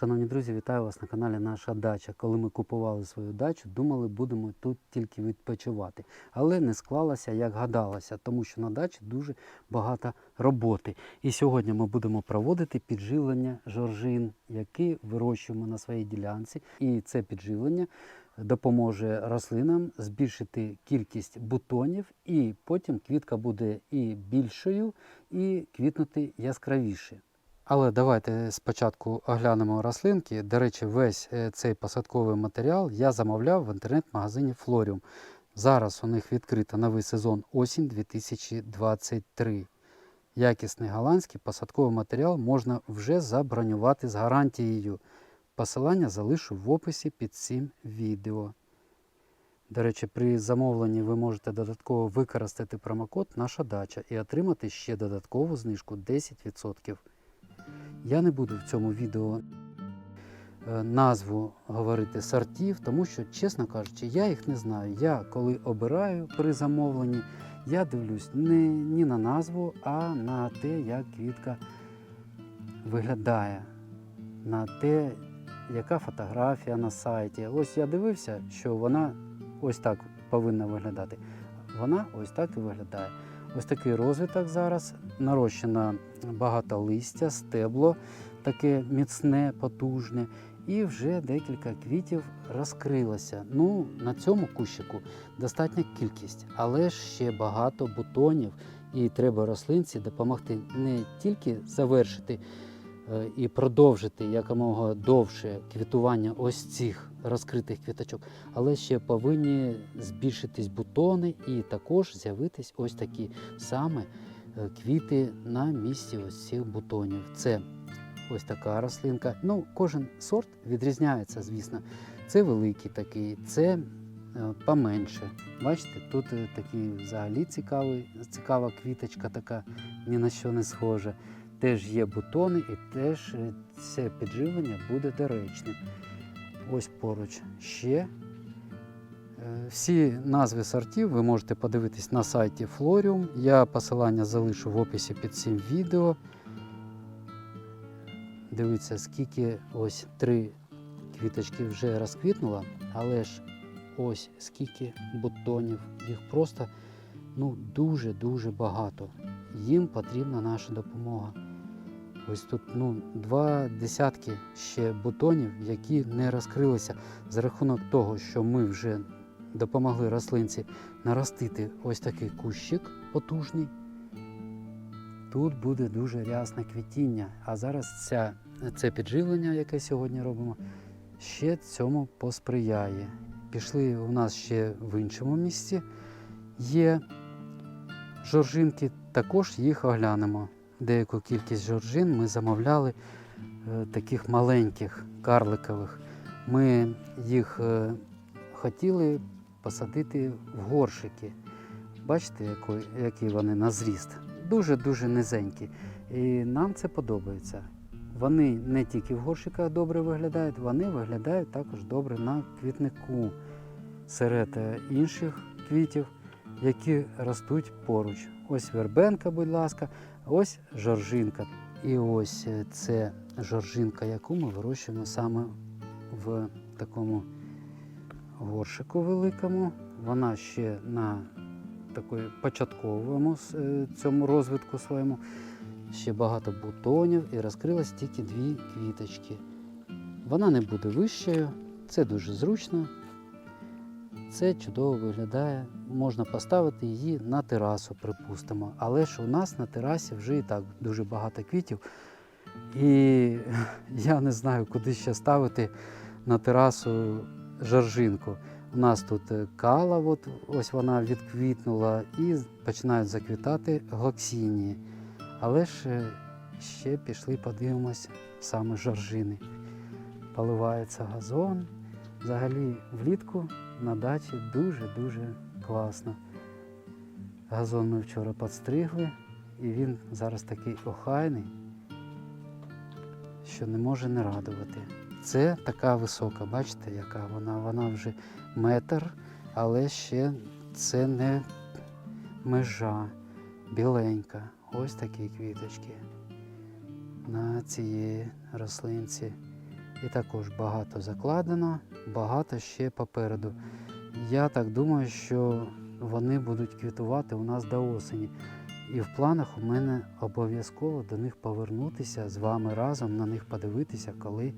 Шановні друзі, вітаю вас на каналі Наша Дача. Коли ми купували свою дачу, думали, будемо тут тільки відпочивати. Але не склалося, як гадалося, тому що на дачі дуже багато роботи. І сьогодні ми будемо проводити підживлення жоржин, які вирощуємо на своїй ділянці. І це підживлення допоможе рослинам збільшити кількість бутонів, і потім квітка буде і більшою, і квітнути яскравіше. Але давайте спочатку оглянемо рослинки. До речі, весь е, цей посадковий матеріал я замовляв в інтернет-магазині Florium. Зараз у них відкрито новий сезон осінь 2023. Якісний голландський посадковий матеріал можна вже забронювати з гарантією. Посилання залишу в описі під цим відео. До речі, при замовленні ви можете додатково використати промокод Наша дача і отримати ще додаткову знижку 10%. Я не буду в цьому відео е, назву говорити сортів, тому що, чесно кажучи, я їх не знаю. Я коли обираю при замовленні, я дивлюсь не, не на назву, а на те, як квітка виглядає, на те, яка фотографія на сайті. Ось я дивився, що вона ось так повинна виглядати. Вона ось так і виглядає. Ось такий розвиток зараз. Нарощено багато листя, стебло таке міцне, потужне. І вже декілька квітів розкрилося. Ну, на цьому кущику достатня кількість, але ж ще багато бутонів, і треба рослинці допомогти не тільки завершити е, і продовжити якомога довше квітування ось цих розкритих квіточок, але ще повинні збільшитись бутони і також з'явитись ось такі саме квіти на місці ось цих бутонів. Це ось така рослинка. Ну, кожен сорт відрізняється, звісно. Це великий такий, це е, поменше. Бачите, тут е, такий взагалі цікавий, цікава квіточка, така ні на що не схожа. Теж є бутони, і теж е, це підживлення буде доречним. Ось поруч ще. Е, Всі назви сортів ви можете подивитись на сайті Florium. Я посилання залишу в описі під цим відео. Дивіться, скільки ось три квіточки вже розквітнуло, але ж ось скільки бутонів. Їх просто ну, дуже-дуже багато. Їм потрібна наша допомога. Ось тут ну, два десятки ще бутонів, які не розкрилися за рахунок того, що ми вже допомогли рослинці наростити ось такий кущик потужний. Тут буде дуже рясне квітіння. А зараз ця, це підживлення, яке сьогодні робимо, ще цьому посприяє. Пішли у нас ще в іншому місці. Є жоржинки, також їх оглянемо. Деяку кількість жоржин ми замовляли е, таких маленьких, карликових. Ми їх е, хотіли посадити в горшики. Бачите, які вони на зріст. Дуже-дуже низенькі. І нам це подобається. Вони не тільки в горшиках добре виглядають, вони виглядають також добре на квітнику серед е, інших квітів, які ростуть поруч. Ось вербенка, будь ласка, ось жоржинка. І ось е, це жоржинка, яку ми вирощуємо саме в такому горшику великому. Вона ще на такої початковому е, цьому розвитку своєму. Ще багато бутонів і розкрилось тільки дві квіточки. Вона не буде вищою, це дуже зручно. Це чудово виглядає. Можна поставити її на терасу, припустимо. Але ж у нас на терасі вже і так дуже багато квітів. І я не знаю, куди ще ставити на терасу жоржинку. У нас тут е, кала, от, ось вона відквітнула, і починають заквітати глоксінії. Але ж е, ще пішли, подивимось саме жоржини. Поливається газон. Взагалі влітку на дачі дуже-дуже класно. Газон ми вчора підстригли, і він зараз такий охайний, що не може не радувати. Це така висока, бачите, яка вона? Вона вже метр, але ще це не межа біленька. Ось такі квіточки на цієї рослинці. І також багато закладено, багато ще попереду. Я так думаю, що вони будуть квітувати у нас до осені. І в планах у мене обов'язково до них повернутися з вами разом на них подивитися, коли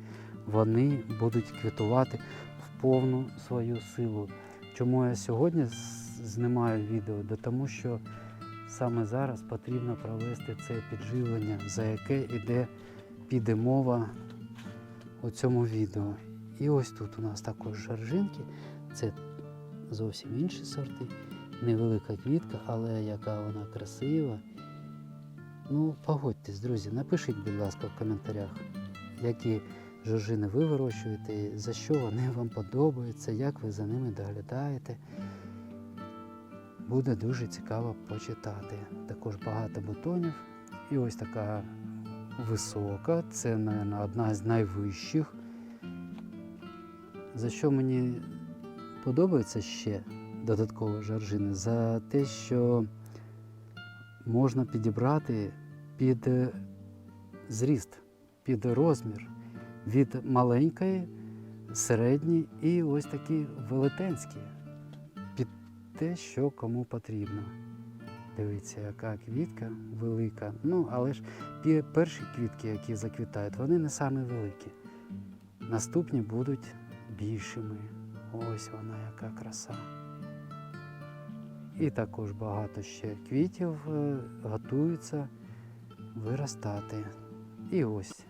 вони будуть квітувати в повну свою силу. Чому я сьогодні знімаю відео? Да тому що саме зараз потрібно провести це підживлення, за яке іде, піде мова у цьому відео. І ось тут у нас також жаржинки. Це зовсім інші сорти. Невелика квітка, але яка вона красива. Ну, погодьтесь, друзі, напишіть, будь ласка, в коментарях, які жоржини ви вирощуєте, за що вони вам подобаються, як ви за ними доглядаєте. Буде дуже цікаво почитати. Також багато бутонів. І ось така висока, це, мабуть, одна з найвищих. За що мені подобається ще додатково жаржини? За те, що можна підібрати під е, зріст, під розмір від маленької, середньої і ось такі велетенські. Під те, що кому потрібно. Дивіться, яка квітка велика. Ну, але ж перші квітки, які заквітають, вони не самі великі. Наступні будуть більшими. Ось вона, яка краса. І також багато ще квітів е, готуються виростати. І ось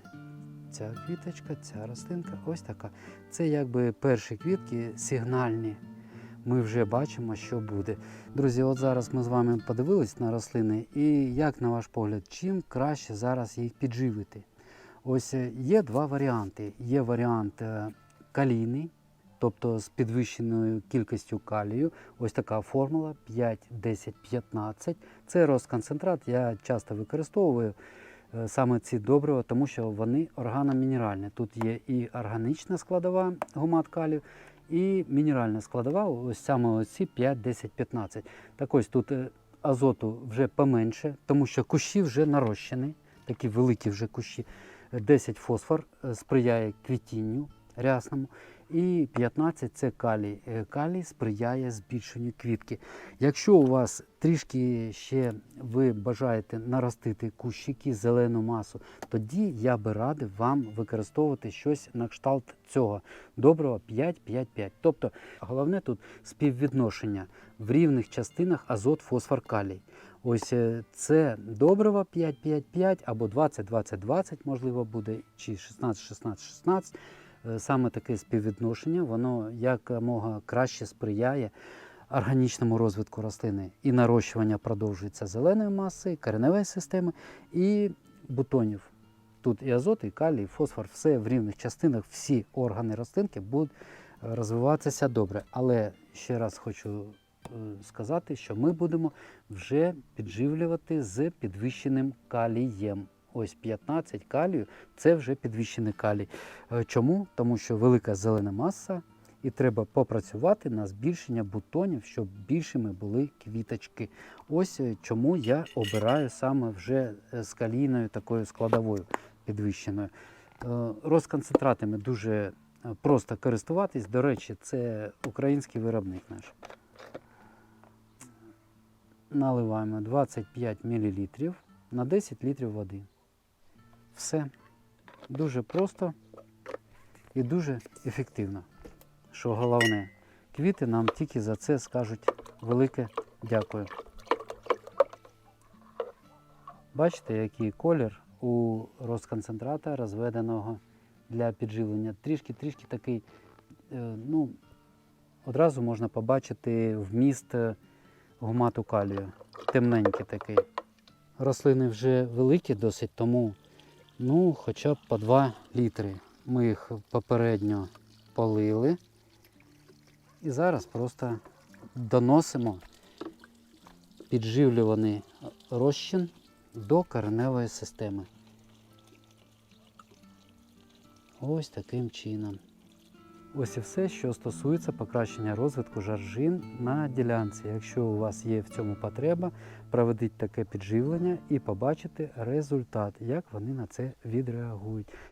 ця квіточка, ця рослинка, ось така. Це якби перші квітки сигнальні. Ми вже бачимо, що буде. Друзі, от зараз ми з вами подивились на рослини, і як на ваш погляд, чим краще зараз їх підживити? Ось е, є два варіанти. Є варіант е, калійний, тобто з підвищеною кількістю калію. Ось така формула 5, 10, 15. Це розконцентрат. Я часто використовую саме ці добрива, тому що вони органомінеральні. Тут є і органічна складова гумат калію, і мінеральна складова, ось саме оці 5, 10, 15. Так ось тут е, азоту вже поменше, тому що кущі вже нарощені, такі великі вже кущі. Е, 10 фосфор е, сприяє квітінню рясному, і 15 це калій. Е, Калій сприяє збільшенню квітки. Якщо у вас трішки ще ви бажаєте наростити кущики, зелену масу, тоді я би радив вам використовувати щось на кшталт цього доброго 5-5-5. Тобто головне тут співвідношення в рівних частинах азот, фосфор, калій. Ось е, це добриво 5-5-5 або 20-20-20, можливо, буде, чи 16-16-16. Е, Саме таке співвідношення, воно якомога краще сприяє органічному розвитку рослини. І нарощування продовжується зеленої маси, кореневої системи і бутонів. Тут і азот, і калій, і фосфор, все в рівних частинах, всі органи рослинки будуть е, розвиватися добре. Але ще раз хочу е, сказати, що ми будемо вже підживлювати з підвищеним калієм. Ось 15 калію це вже підвищений калій. Е, Чому? Тому що велика зелена маса, і треба попрацювати на збільшення бутонів, щоб більшими були квіточки. Ось е, чому я обираю саме вже е, з калійною такою складовою підвищеною. Розконцентратами дуже просто користуватись. До речі, це український виробник наш. Наливаємо 25 мл на 10 літрів води. Все. Дуже просто і дуже ефективно. Що головне, квіти нам тільки за це скажуть велике дякую. Бачите, який колір у розконцентрата розведеного для підживлення. Трішки-трішки такий, е, ну, одразу можна побачити вміст е, гумату калію. Темненький такий. Рослини вже великі досить, тому ну, хоча б по 2 літри. Ми їх попередньо полили. І зараз просто доносимо підживлюваний розчин до кореневої системи. Ось таким чином. Ось і все, що стосується покращення розвитку жаржин на ділянці. Якщо у вас є в цьому потреба, проведіть таке підживлення і побачите результат, як вони на це відреагують.